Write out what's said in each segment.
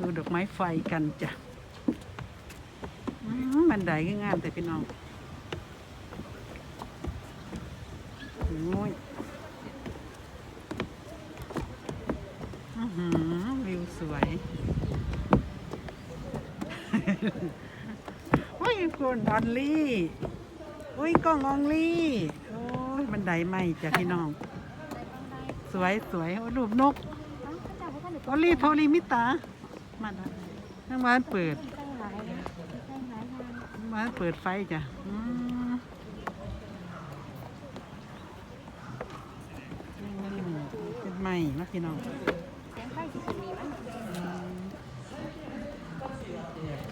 ดูดอกไม้ไฟกันจ้ะอืมบันไดก็งามแต่พี่น้องโอ้ยอื้อหือวิวสวยโอ้ยคุณออนลี่โอ้ยกล้องอองลี่โอ้ยบันไดใหม่จ้ะพี่น้อง สวยสวยโอ้ยรูปนกออลลี่โพลีมิตา มาแล้วนั่งบ้านเปิดทั้งบ้านเปิดไฟจ้ะเป็นใหม่นะพี่น้อง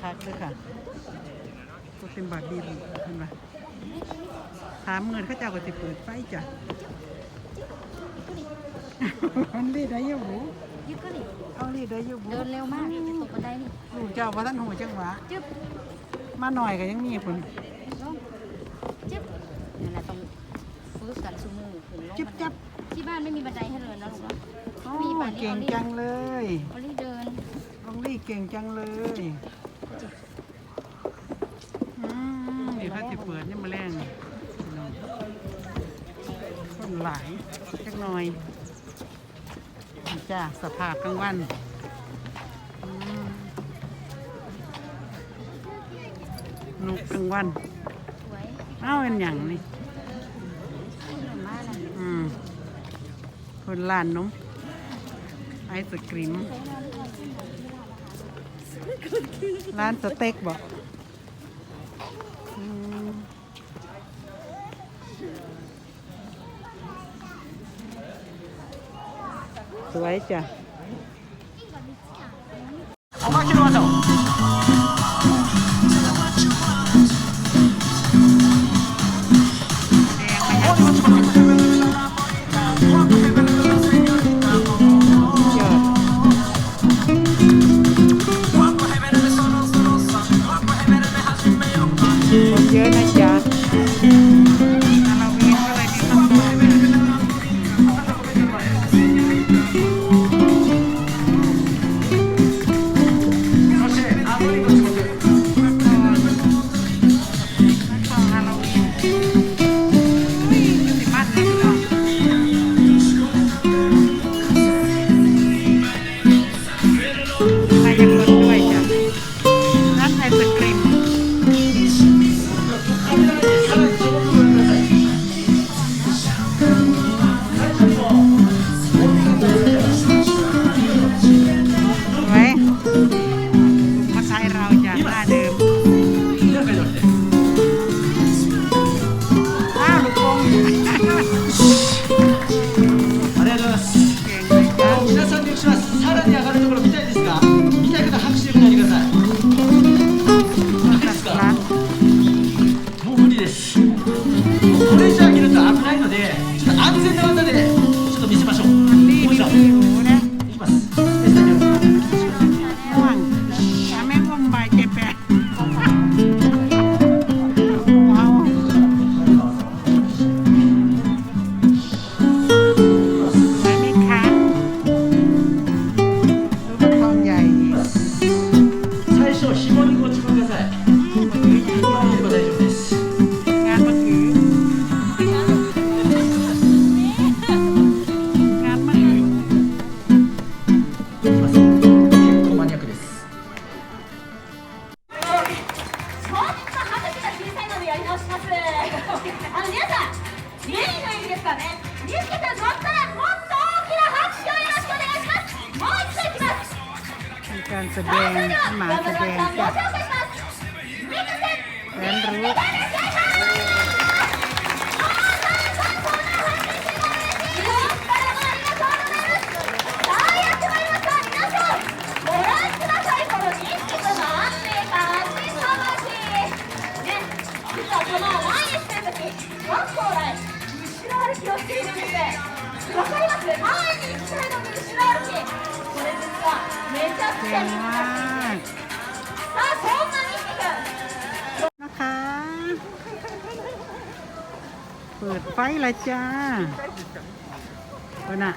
คักเลยค่ะตัวเป็นบาดดีเห็นไหมถามเงินเขาเจ้าก็จะเปิดไฟจ้ะมันไดีได้ยังหู ยึดก็หลีเอาลีได้อยู่บุเดินเร็วมากนี่จะตกบันไดนี่ลูเจ้าพระท่านหูจังหวะจึ๊บมาหน่อยก็ยังมีผลจึ๊บนี่แหละต้องฟื้นกันซุมือถึงจึ๊บจับที่บ้านไม่มีบันไดให้เลยนะลูกเนาะมีบันไดเก่งจังเลยเอาลีเดินเอาลีเก่งจังเลยอืมเดี๋ยวถ้าจะเปิดนี่มาแรงหลายจักหน่อย นี่จ้าสภาพกลางวันนกกลางวันเอ้าเป็นอย่างนี้อืมคนร้านนมไอศกรีมร้านสเต็กบอก いじゃん。おまけましょこ。のでちょっと安全な技 します。あの皆さんメインの意味ですからね。リスケさん乗ったらもっと大きな拍手をよろしくお願いします。もう一度いきます。さあそれではご紹介します。はこの前にしてる時、ワンコーライ、後ろ歩きをしているんです。わかります前に行きたいのに後ろ歩き。これ実はめちゃくちゃ เก่ง 人気 ม なん าก です。さあ、そんな2匹くん。 นะคะ เปิดไฟละจ้าเปิดน่ะ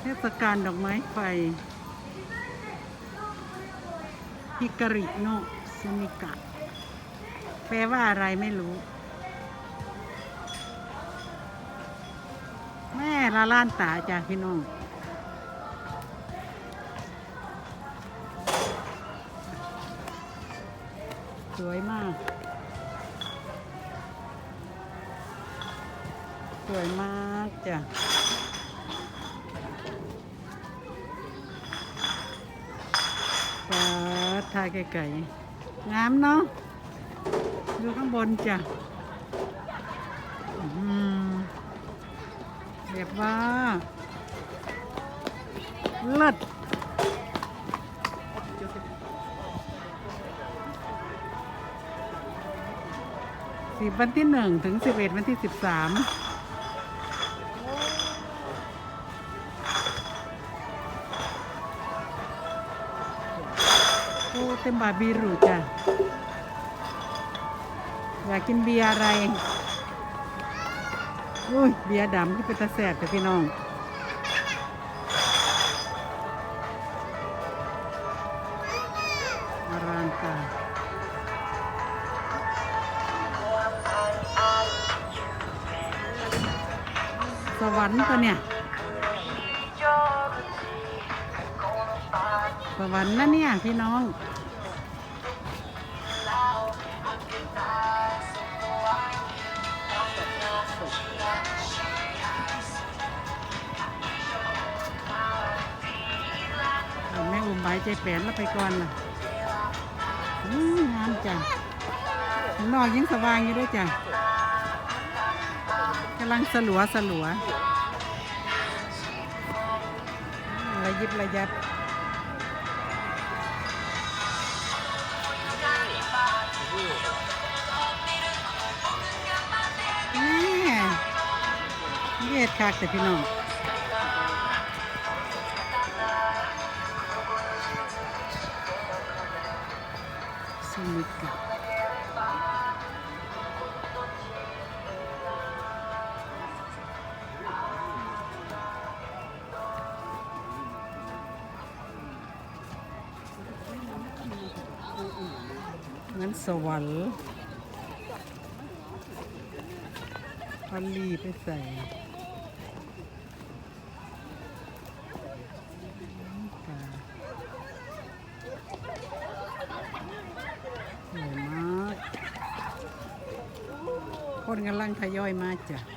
เทศกาลดอกไม้ไฟ ฮิการิโนซูมิกะ แป ลว่าอะไรไม่รู้ แม่ละล้านตาจ้ะพี่น้องสวยมาก สวยมากจ้ะปลาทาไก่ๆงามเนาะ ดูข้างบนจ้ะเรียบว่าเลิศสิบวันที่หนึ่งถึงสิบเอ็ดวันที่สิบสามโอ้เต็มบาบีรูจ้ะ อยากกินเบียร์อะไรอุ้ยเบียร์ดำที่เป็นตาแสบแต่พี่น้องอารานตาสวรรค์ตัวเนี่ย สวรรค์นะเนี่ยพี่น้อง ใจแปนแล้วไปก่อนล่ะงามจ้ะข้างนอกยังสว่างอยู่ด้วยจ้ะกำลังสลัวสลัวระยิบระยับแม่เย็ดคักแต่พี่น้อง งั้นสวรรค์พอลลีไปใส่สวยมาก คนกำลังทยอยมาจ้ะ